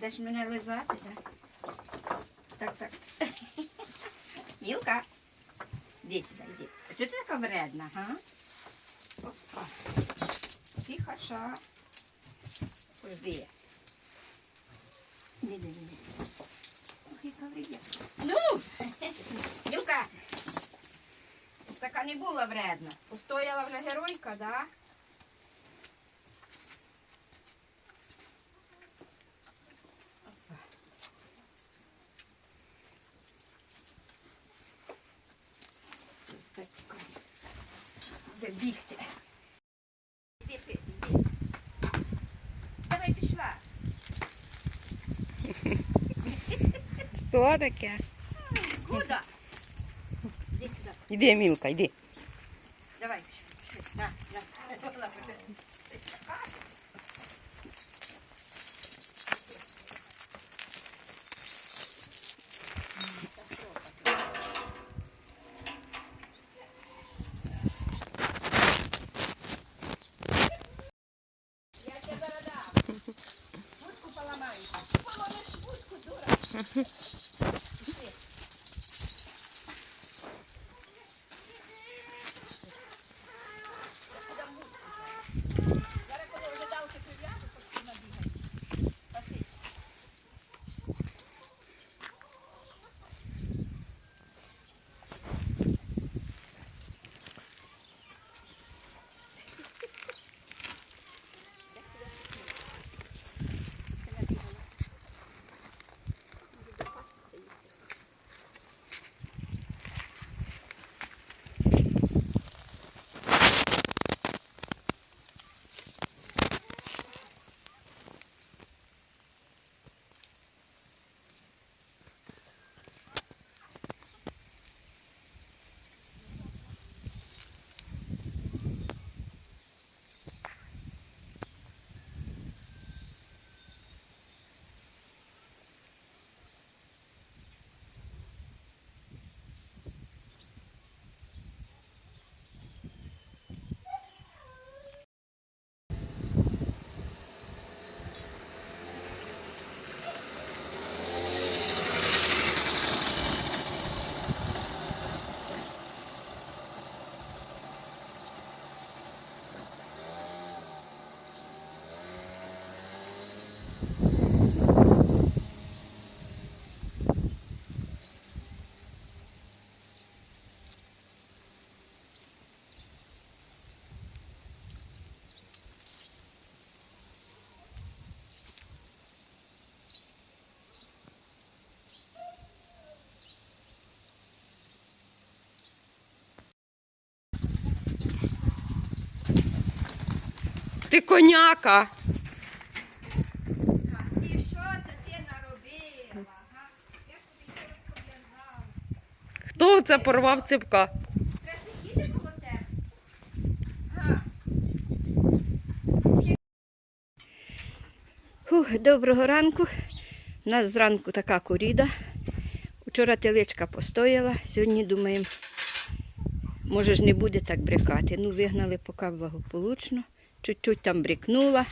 Даш мене лизати, так? Так, так. Мілка. Іди сюди, іди. А чого ти така вредна, га? Опа. Тихо, ша. Пожди. Іди, іди, іди. Ох, яка вредна. Ну! Мілка. Така не була вредна. Устояла вже геройка, да? Опа. Так, Де бігти? Іди, ти, іди. Давай пішла. Що таке? Иди Іди сюди. Іди, Мілка, йди. Давай пішли. На, на. Ти коняка. І що це ти наробила? Хто це порвав ципка? Фух, доброго ранку. У нас зранку така коріда. Вчора теличка постояла, сьогодні думаємо, може ж не буде так брикати. Ну, вигнали поки благополучно. Чуть-чуть там брикнула.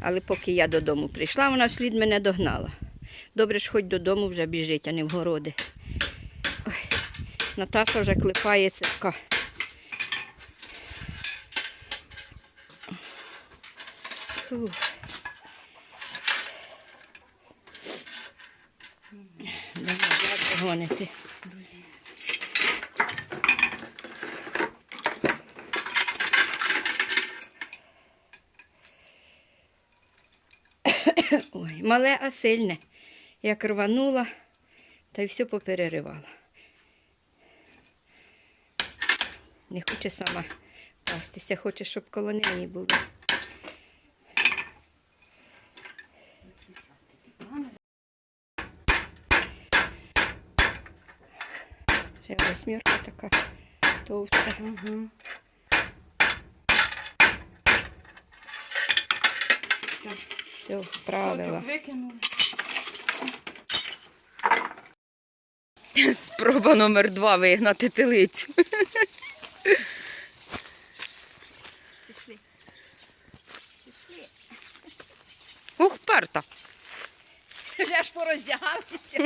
Але поки я додому прийшла, вона вслід мене догнала. Добре ж хоч додому вже біжить, а не в городи. Ой, Наташа вже клепає цепка. Фух. Давай, догонити. Ой, мале, а сильне. Як рванула, та й все попереривала. Не хоче сама пастися, хоче, щоб коло неї було. Ще восьмірка така товста. Угу. Все, справила. викинули. Спроба номер два вигнати телицю. Пішли. Пішли. Ух, перта. Вже аж пороздягалися.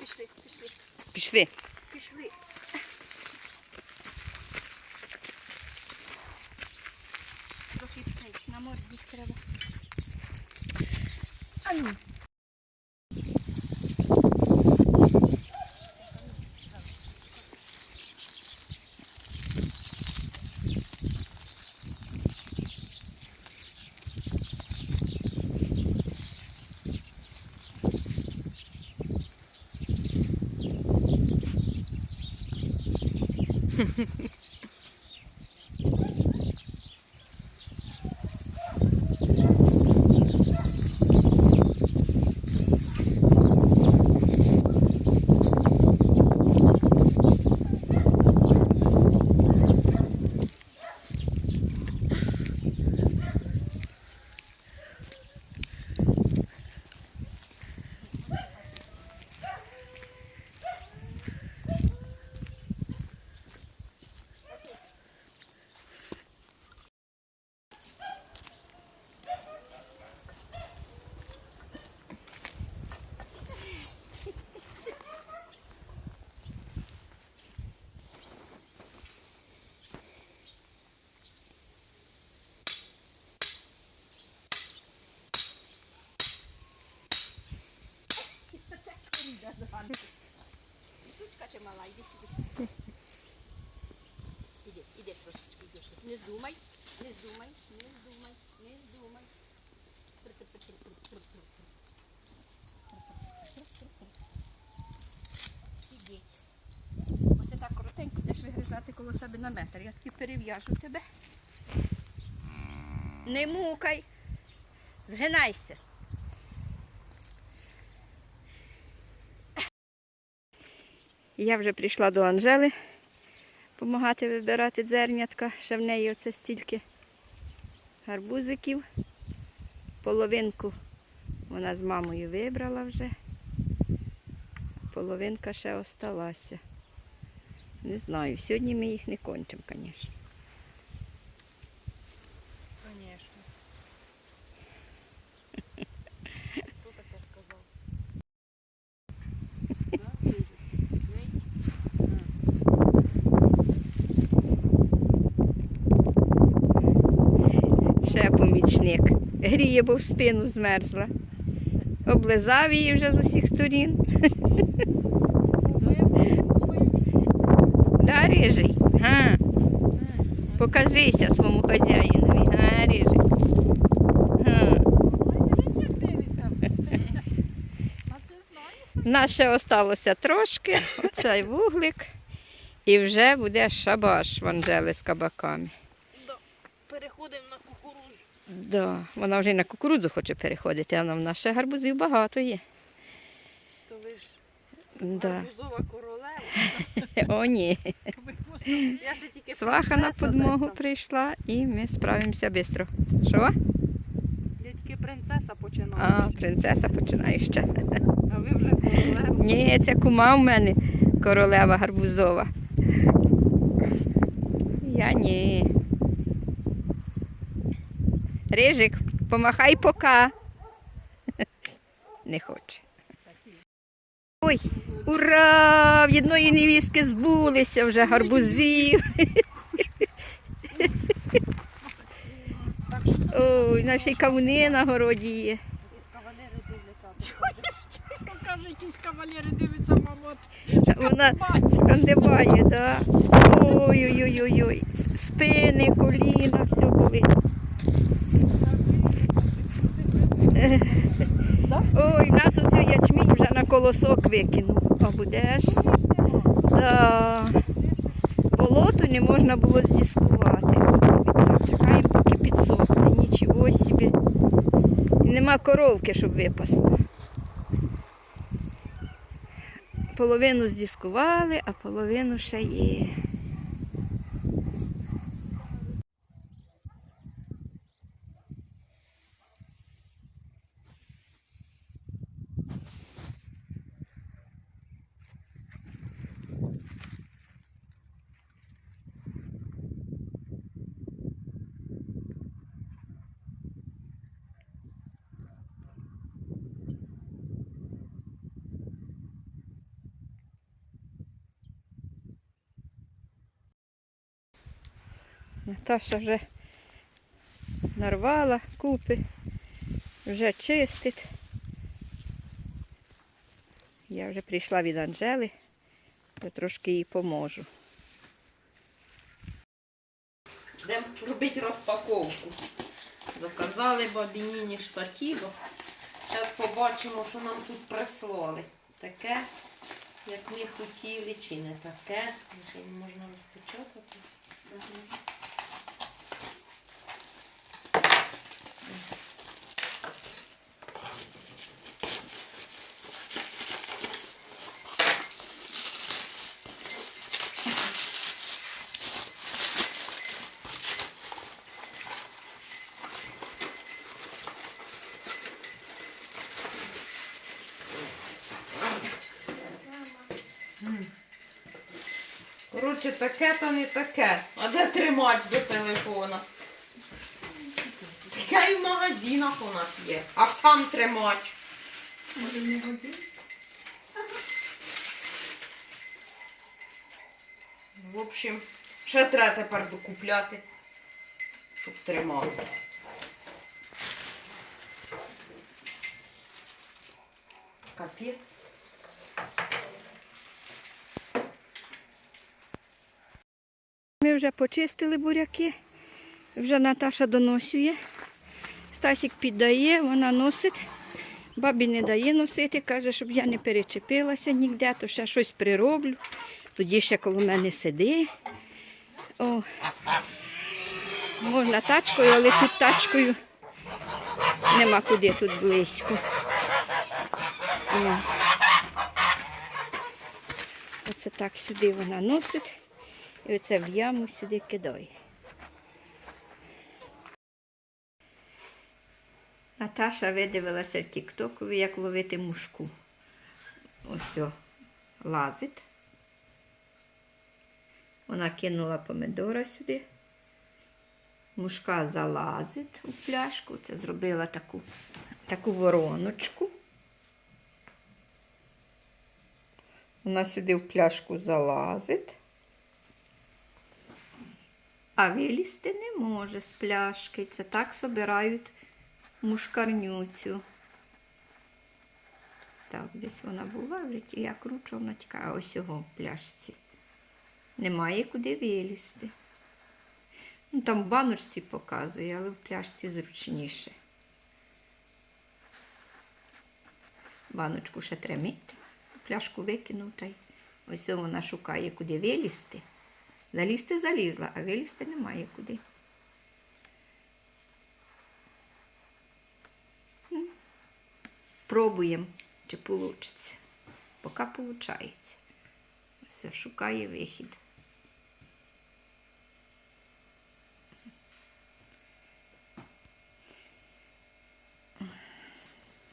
Пішли, пішли, Пішли. пішли. Трохи цей, на морді треба. А ну. Скаче мала, іди сюди. Іди, іди трошечки, іди. Не здумай, не здумай, не здумай, не здумай. Сидіть. Оце так коротенько будеш вигризати коло себе на метр. Я тобі перев'яжу тебе. Не мукай. Згинайся. Я вже прийшла до Анжели допомагати вибирати дзернятка. Ще в неї оце стільки гарбузиків. Половинку вона з мамою вибрала вже. Половинка ще осталася. Не знаю, сьогодні ми їх не кончимо, звісно. Конечно. Хто таке сказав? Помічник. Гріє, бо в спину змерзла. Облизав її вже з усіх сторін. Да, рижий? Га. Покажися своєму хазяїнові. Га, рижий. Нас ще осталося трошки, оцей вуглик, і вже буде шабаш в Анжели з кабаками. Да, вона вже й на кукурудзу хоче переходити, а в нас ще гарбузів багато є. То ви ж Да. гарбузова королева. О, ні. Я ще тільки Сваха на подмогу десь там. прийшла і ми справимося швидко. Що? Я тільки принцеса починаю. А, принцеса починає ще. а ви вже королева. Ні, це кума в мене королева гарбузова. Я ні. Рижик, помахай пока. Не хоче. Ой, ура! В одної невістки збулися вже гарбузів. Ой, наші кавуни на городі є. Кавалери дивиться. Вона шкандибає, да. Ой-ой-ой-ой. Спини, коліна, все болить. Ой, в нас оцю ячмінь вже на колосок викинув. А будеш? Да. Болото не можна було здіскувати. Чекаємо, поки підсохне. Нічого собі. І нема коровки, щоб випасла. Половину здіскували, а половину ще є. Наташа вже нарвала купи, вже чистить. Я вже прийшла від Анжели, я трошки їй поможу. Будемо робити розпаковку. Заказали бабініні штатіво. Зараз побачимо, що нам тут прислали. Таке, як ми хотіли, чи не таке. Можна розпечатати. Коротше, таке та не таке. А де тримач до телефона? Таке і в магазинах у нас є. А сам тримач. В общем, ще треба тепер докупляти, щоб тримати. Капець. Ми вже почистили буряки, вже Наташа доносює. Стасік піддає, вона носить. Бабі не дає носити, каже, щоб я не перечепилася ніде, то ще щось прироблю. Тоді ще коло мене сиди. О. Можна тачкою, але тут тачкою нема куди тут близько. О. Оце так сюди вона носить. І оце в яму сюди кидає. Наташа видивилася в Тіктокові, як ловити мушку. Ось лазить. Вона кинула помидора сюди. Мушка залазить у пляшку. Це зробила таку, таку вороночку. Вона сюди в пляшку залазить. А вилізти не може з пляшки. Це так собирають мушкарнюцю. Так, десь вона була, вже ті- я кручу, вона тікає ось його в пляшці. Немає куди вилізти. Ну, там в баночці показує, але в пляшці зручніше. Баночку ще треба мити. Пляшку викинув та й ось вона шукає, куди вилізти. Залізти залізла, а вилізти немає куди. Пробуємо, чи вийде. Поки виходить. Все, шукає вихід.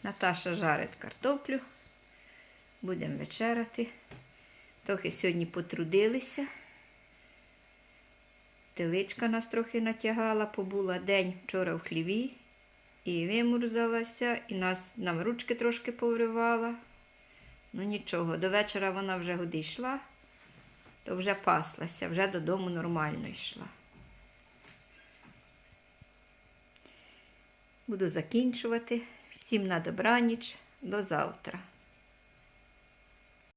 Наташа жарить картоплю. Будемо вечеряти. Трохи сьогодні потрудилися. Теличка нас трохи натягала, побула день вчора в хліві і вимурзалася, і нас, нам ручки трошки повривала. Ну нічого, до вечора вона вже годи йшла, то вже паслася, вже додому нормально йшла. Буду закінчувати. Всім на добраніч, до завтра.